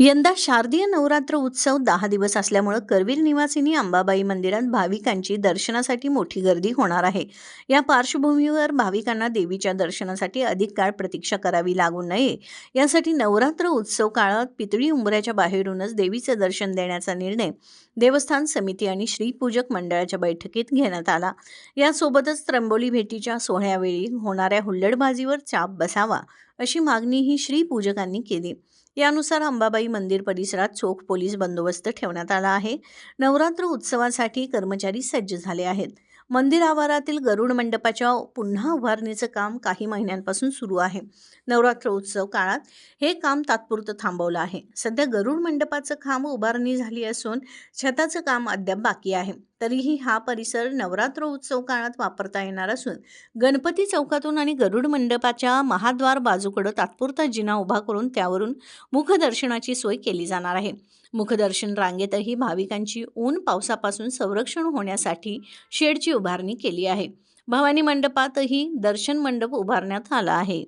यंदा शारदीय नवरात्र उत्सव दहा दिवस असल्यामुळं करवीर निवासिनी अंबाबाई मंदिरात भाविकांची दर्शनासाठी मोठी गर्दी होणार आहे. या पार्श्वभूमीवर भाविकांना देवीच्या दर्शनासाठी अधिक काळ प्रतीक्षा करावी लागू नये. यासाठी नवरात्र उत्सव काळात पितळी उंबऱ्याच्या बाहेरूनच देवीचं दर्शन देण्याचा निर्णय देवस्थान समिती आणि श्रीपूजक मंडळाच्या बैठकीत घेण्यात आला. यासोबतच त्र्यंबोली भेटीच्या सोहळ्यावेळी होणाऱ्या हुल्लडबाजीवर चाप बसावा अशी मागणीही श्रीपूजकांनी केली. यानुसार अंबाबाई मंदिर परिसरात चोख पोलीस बंदोबस्त ठेवण्यात आला आहे. नवरात्र उत्सवासाठी कर्मचारी सज्ज झाले आहेत. मंदिर आवारातील गरुड मंडपाच्या पुन्हा उभारणीचं काम काही महिन्यांपासून सुरू आहे. नवरात्र उत्सव काळात हे काम तात्पुरतं थांबवलं आहे. सध्या गरुड मंडपाचं काम उभारणी झाली असून छताचं काम अद्याप बाकी आहे. तरीही हा परिसर नवरात्र उत्सव काळात वापरता येणार असून गणपती चौकातून आणि गरुड मंडपाच्या महाद्वार बाजूकडं तात्पुरता जिना उभा करून त्यावरून मुखदर्शनाची सोय केली जाणार आहे. मुखदर्शन रांगेतही भाविकांची ऊन पावसापासून संरक्षण होण्यासाठी शेडची उभारणी केली आहे. भवानी मंडपातही दर्शन मंडप उभारण्यात आला आहे.